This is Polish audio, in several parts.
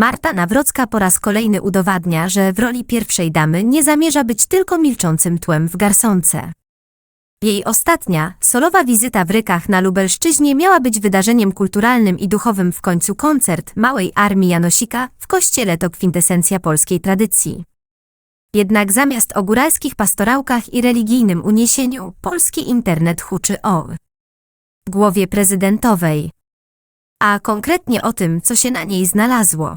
Marta Nawrocka po raz kolejny udowadnia, że w roli pierwszej damy nie zamierza być tylko milczącym tłem w garsonce. Jej ostatnia, solowa wizyta w Rykach na Lubelszczyźnie miała być wydarzeniem kulturalnym i duchowym w końcu koncert Małej Armii Janosika w kościele to kwintesencja polskiej tradycji. Jednak zamiast o góralskich pastorałkach i religijnym uniesieniu, polski internet huczy o głowie prezydentowej, a konkretnie o tym, co się na niej znalazło.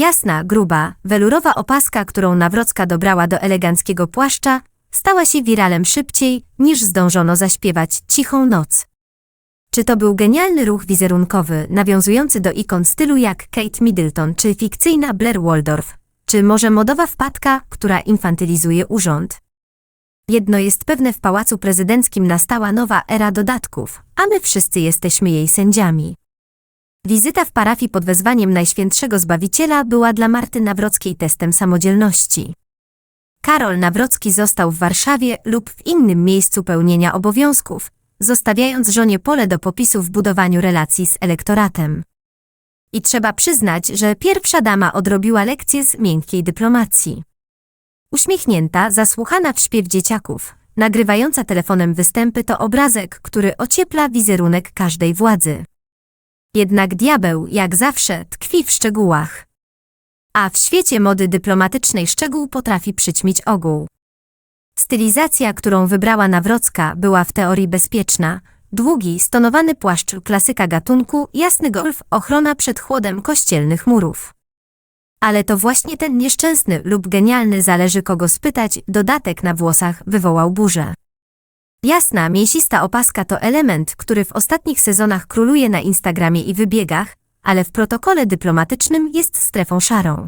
Jasna, gruba, welurowa opaska, którą Nawrocka dobrała do eleganckiego płaszcza, stała się wiralem szybciej, niż zdążono zaśpiewać Cichą Noc. Czy to był genialny ruch wizerunkowy, nawiązujący do ikon stylu jak Kate Middleton czy fikcyjna Blair Waldorf, czy może modowa wpadka, która infantylizuje urząd? Jedno jest pewne, w Pałacu Prezydenckim nastała nowa era dodatków, a my wszyscy jesteśmy jej sędziami. Wizyta w parafii pod wezwaniem Najświętszego Zbawiciela była dla Marty Nawrockiej testem samodzielności. Karol Nawrocki został w Warszawie lub w innym miejscu pełnienia obowiązków, zostawiając żonie pole do popisu w budowaniu relacji z elektoratem. I trzeba przyznać, że pierwsza dama odrobiła lekcję z miękkiej dyplomacji. Uśmiechnięta, zasłuchana w śpiew dzieciaków, nagrywająca telefonem występy to obrazek, który ociepla wizerunek każdej władzy. Jednak diabeł, jak zawsze, tkwi w szczegółach. A w świecie mody dyplomatycznej szczegół potrafi przyćmić ogół. Stylizacja, którą wybrała Nawrocka, była w teorii bezpieczna. Długi, stonowany płaszcz klasyka gatunku, jasny golf, ochrona przed chłodem kościelnych murów. Ale to właśnie ten nieszczęsny lub genialny, zależy kogo spytać, dodatek na włosach wywołał burzę. Jasna, mięsista opaska to element, który w ostatnich sezonach króluje na Instagramie i wybiegach, ale w protokole dyplomatycznym jest strefą szarą.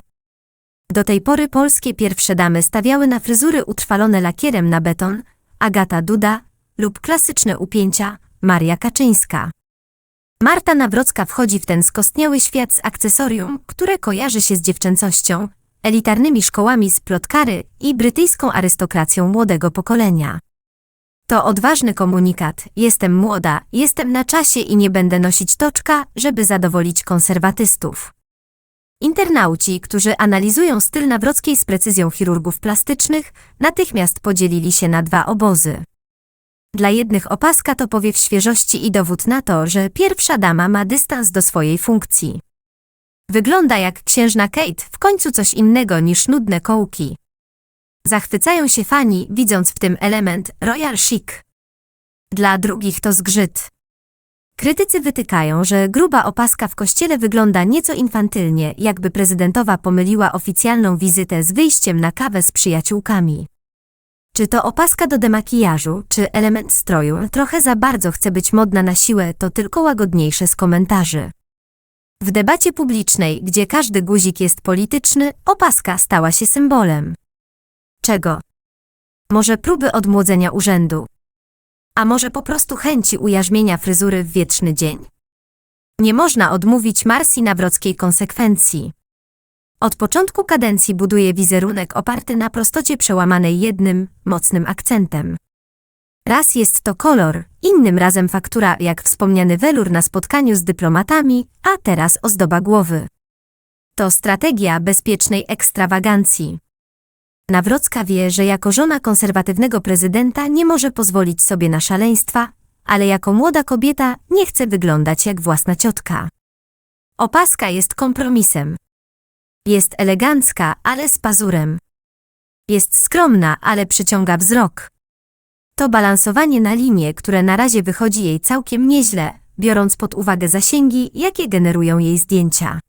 Do tej pory polskie pierwsze damy stawiały na fryzury utrwalone lakierem na beton, Agata Duda lub klasyczne upięcia, Maria Kaczyńska. Marta Nawrocka wchodzi w ten skostniały świat z akcesorium, które kojarzy się z dziewczęcością, elitarnymi szkołami z plotkary i brytyjską arystokracją młodego pokolenia. To odważny komunikat. Jestem młoda, jestem na czasie i nie będę nosić toczka, żeby zadowolić konserwatystów. Internauci, którzy analizują styl Nawrockiej z precyzją chirurgów plastycznych, natychmiast podzielili się na dwa obozy. Dla jednych opaska to powiew świeżości i dowód na to, że pierwsza dama ma dystans do swojej funkcji. Wygląda jak księżna Kate, w końcu coś innego niż nudne kołki. Zachwycają się fani, widząc w tym element royal chic. Dla drugich to zgrzyt. Krytycy wytykają, że gruba opaska w kościele wygląda nieco infantylnie, jakby prezydentowa pomyliła oficjalną wizytę z wyjściem na kawę z przyjaciółkami. Czy to opaska do demakijażu, czy element stroju trochę za bardzo chce być modna na siłę, to tylko łagodniejsze z komentarzy. W debacie publicznej, gdzie każdy guzik jest polityczny, opaska stała się symbolem. Czego? Może próby odmłodzenia urzędu? A może po prostu chęci ujarzmienia fryzury w wieczny dzień? Nie można odmówić Marsji Nawrockiej konsekwencji. Od początku kadencji buduje wizerunek oparty na prostocie przełamanej jednym, mocnym akcentem. Raz jest to kolor, innym razem faktura, jak wspomniany welur na spotkaniu z dyplomatami, a teraz ozdoba głowy. To strategia bezpiecznej ekstrawagancji. Nawrocka wie, że jako żona konserwatywnego prezydenta nie może pozwolić sobie na szaleństwa, ale jako młoda kobieta nie chce wyglądać jak własna ciotka. Opaska jest kompromisem. Jest elegancka, ale z pazurem. Jest skromna, ale przyciąga wzrok. To balansowanie na linie, które na razie wychodzi jej całkiem nieźle, biorąc pod uwagę zasięgi, jakie generują jej zdjęcia.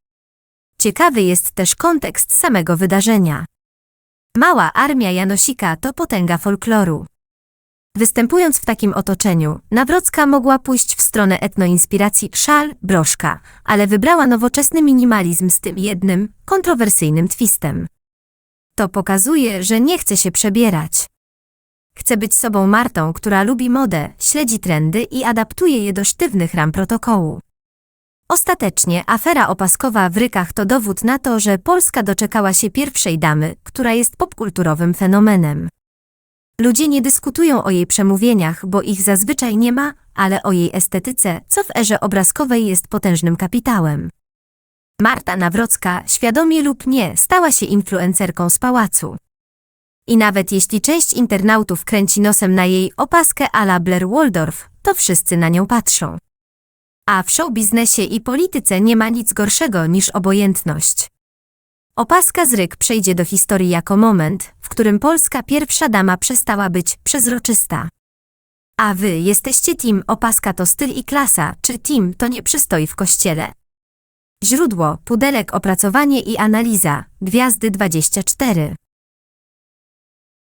Ciekawy jest też kontekst samego wydarzenia. Mała armia Janosika to potęga folkloru. Występując w takim otoczeniu, Nawrocka mogła pójść w stronę etnoinspiracji szal, broszka, ale wybrała nowoczesny minimalizm z tym jednym, kontrowersyjnym twistem. To pokazuje, że nie chce się przebierać. Chce być sobą Martą, która lubi modę, śledzi trendy i adaptuje je do sztywnych ram protokołu. Ostatecznie afera opaskowa w Rykach to dowód na to, że Polska doczekała się pierwszej damy, która jest popkulturowym fenomenem. Ludzie nie dyskutują o jej przemówieniach, bo ich zazwyczaj nie ma, ale o jej estetyce, co w erze obrazkowej jest potężnym kapitałem. Marta Nawrocka, świadomie lub nie, stała się influencerką z pałacu. I nawet jeśli część internautów kręci nosem na jej opaskę a la Blair Waldorf, to wszyscy na nią patrzą. A w showbiznesie i polityce nie ma nic gorszego niż obojętność. Opaska z ryk przejdzie do historii jako moment, w którym polska pierwsza dama przestała być przezroczysta. A wy jesteście team opaska to styl i klasa, czy team to nie przystoi w kościele? Źródło, pudelek opracowanie i analiza, gwiazdy 24.